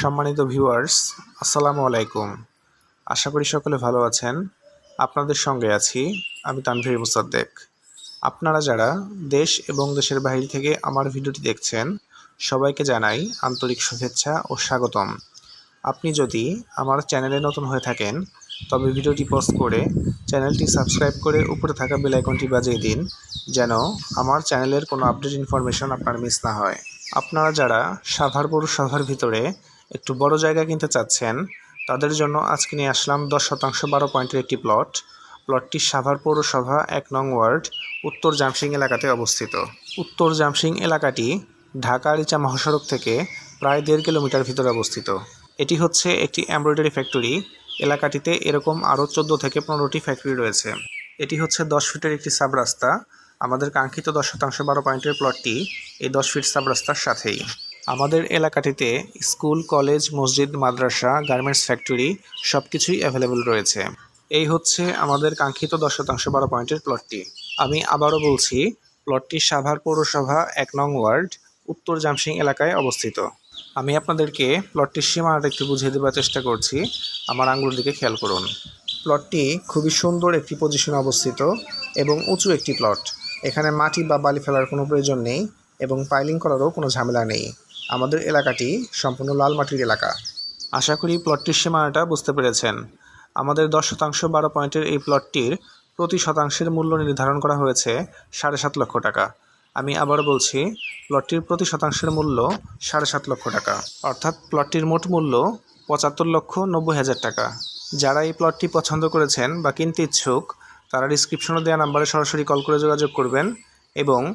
সম্মানিত ভিউয়ার্স আসসালামু আলাইকুম। আশা করি সকলে ভালো আছেন। আপনাদের সঙ্গে আছি আমি তানভীর মুসাদ্দেক। আপনারা যারা দেশ এবং দেশের বাইরে থেকে আমার ভিডিওটি দেখছেন, সবাইকে জানাই আন্তরিক শুভেচ্ছা ও স্বাগতম। আপনি যদি আমার চ্যানেলে নতুন হয়ে থাকেন, তবে ভিডিওটি পোস্ট করে চ্যানেলটি সাবস্ক্রাইব করে উপরে থাকা বেল আইকনটি বাজিয়ে দিন, যেন আমার চ্যানেলের কোনো আপডেট ইনফরমেশন আপনার মিস না হয়। আপনারা যারা সাভার পৌরসভার ভিতরে একটু বড় জায়গা কিনতে চাচ্ছেন, তাদের জন্য আজকে নিয়ে আসলাম দশ শতাংশ বারো পয়েন্টের একটি প্লট। প্লটটি সাভার পৌরসভা, এক নং ওয়ার্ড, উত্তর জামসিং এলাকাতে অবস্থিত। উত্তর জামসিং এলাকাটি ঢাকা রিচা মহাসড়ক থেকে প্রায় দেড় কিলোমিটার ভিতরে অবস্থিত। এটি হচ্ছে একটি এমব্রয়ডারি ফ্যাক্টরি। এলাকাটিতে এরকম আরও চোদ্দ থেকে পনেরোটি ফ্যাক্টরি রয়েছে। এটি হচ্ছে দশ ফিটের একটি সাব রাস্তা আমাদের কাঙ্ক্ষিত দশ শতাংশ বারো পয়েন্টের প্লটটি এই দশ ফিট সাব রাস্তার সাথেই। আমাদের এলাকাটিতে স্কুল, কলেজ, মসজিদ, মাদ্রাসা, গার্মেন্টস ফ্যাক্টরি সব কিছুই অ্যাভেলেবল রয়েছে। এই হচ্ছে আমাদের কাঙ্ক্ষিত দশ শতাংশ বারো পয়েন্টের প্লটটি আমি আবারও বলছি প্লটটি সাভার পৌরসভা এক নং ওয়ার্ড, উত্তর জামসিং এলাকায় অবস্থিত। আমি আপনাদেরকে প্লটটির সীমানাটা একটু বুঝিয়ে দেওয়ার চেষ্টা করছি। আমার আঙ্গুর দিকে খেয়াল করুন। প্লটটি খুবই সুন্দর একটি পজিশনে অবস্থিত এবং উঁচু একটি প্লট এখানে মাটি বা বালি ফেলার কোনো প্রয়োজন নেই এবং পাইলিং করারও কোনো ঝামেলা নেই। আমাদের এলাকাটি সম্পূর্ণ লাল মাটির এলাকা। আশা করি প্লটটির সীমানাটা বুঝতে পেরেছেন। আমাদের দশ শতাংশ বারো পয়েন্টের এই প্লটটির প্রতি শতাংশের মূল্য নির্ধারণ করা হয়েছে সাড়ে সাত লক্ষ টাকা। আমি আবার বলছি, প্লটটির প্রতি শতাংশের মূল্য সাড়ে সাত লক্ষ টাকা। অর্থাৎ প্লটটির মোট মূল্য পঁচাত্তর লক্ষ নব্বই হাজার টাকা। যারা এই প্লটটি পছন্দ করেছেন বা কিনতে ইচ্ছুক, তারা ডিসক্রিপশনে দেওয়া নাম্বারে সরাসরি কল করে যোগাযোগ করবেন এবং